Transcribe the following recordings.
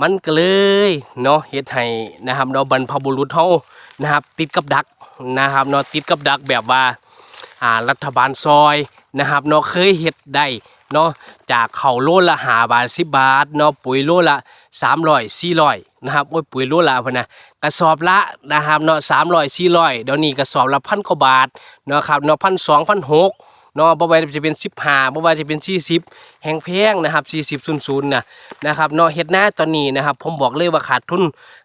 มันก็เลยเนาะเฮ็ดให้นะครับเราะบรรพบุรุษเฮานะครับ ติดกับดักนะครับเนาะติดกับดักแบบว่าอ่ารัฐบาลซอยนะครับเนาะเคยเฮ็ดได้เนาะจากเข้าโลละ5บาท10บาทเนาะปุ๋ยโลละ300 400นะครับโอ้ยปุ๋ยโลละพนน่ะกระสอบละนะครับเนาะ300 400เดี๋ยวนี้กระสอบละพันกว่าบาทเนาะครับเนาะ1,200 1,600 เนาะบ่ว่าจะเป็น15บ่ว่าจะเป็น40แห่งแพงนะครับ40 00น่ะนะครับเนาะเฮ็ดหน้าตอนนี้นะครับ ผมบอกเลยว่าขาดทุน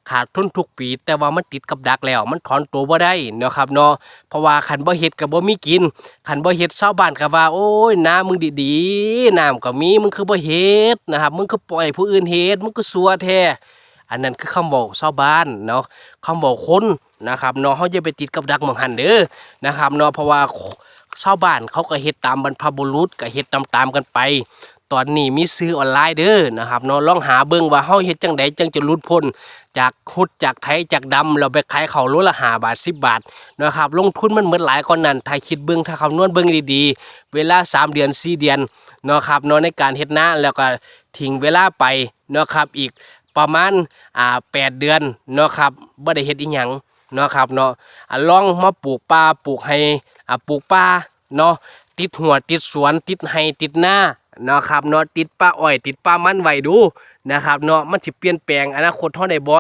ขาดทุนทุกปี แต่ว่ามันติดกับดักแล้ว มันถอนตัวบ่ได้เนาะครับเนาะเพราะว่าคันบ่เฮ็ดก็บ่มีกินคันบ่เฮ็ดชาวบ้านก็ว่า โอ้ยน้ามึงดีๆน้ำก็มีมึงคือบ่เฮ็ดนะครับมึงคือปล่อยผู้อื่นเฮ็ดมึงคือสัวแท้อันนั้นคือคำบอกชาวบ้านเนาะคำบอกคนนะครับเนาะเฮาอย่าไปติดกับดักหมองหันเด้อนะครับเนาะเพราะว่า ชาวบ้านเขาก็เฮ็ดตามบรรพบุรุษก็เฮ็ดตามๆกันไป ตอนนี้มีซื้อออนไลน์เด้อนะครับเนาะลองหาเบิ่งว่าเฮาเฮ็ดจังไดจังจะหลุดพ้นจากหุดจากไถจากดำเราไปขายเขาวโลละ5บาท 10 บาทนะครับลงทุนมันเหมือนหลายกว่านั้นถ้าคิดเบิ่งถ้าคำนวณเบิ่งดีๆ เวลา 3 เดือน 4 เดือนนะครับเนาะในการเฮ็ดหน้าแล้วก็ทิ้งเวลาไปนะครับอีกประมาณอ่า8เดือนนะครับบ่ได้เฮ็ดอีหยังนะครับเนาะลองมาปลูกป่าปลูกให้อะปลูกป่า เนาะติดหัวติดสวนติดไห้ติดหน้าเนาะครับเนาะติดป้าอ้อย ติดป้ามันไว้ดูนะครับเนาะมันสิเปลี่ยนแปลงอนาคตเฮาใด้บ่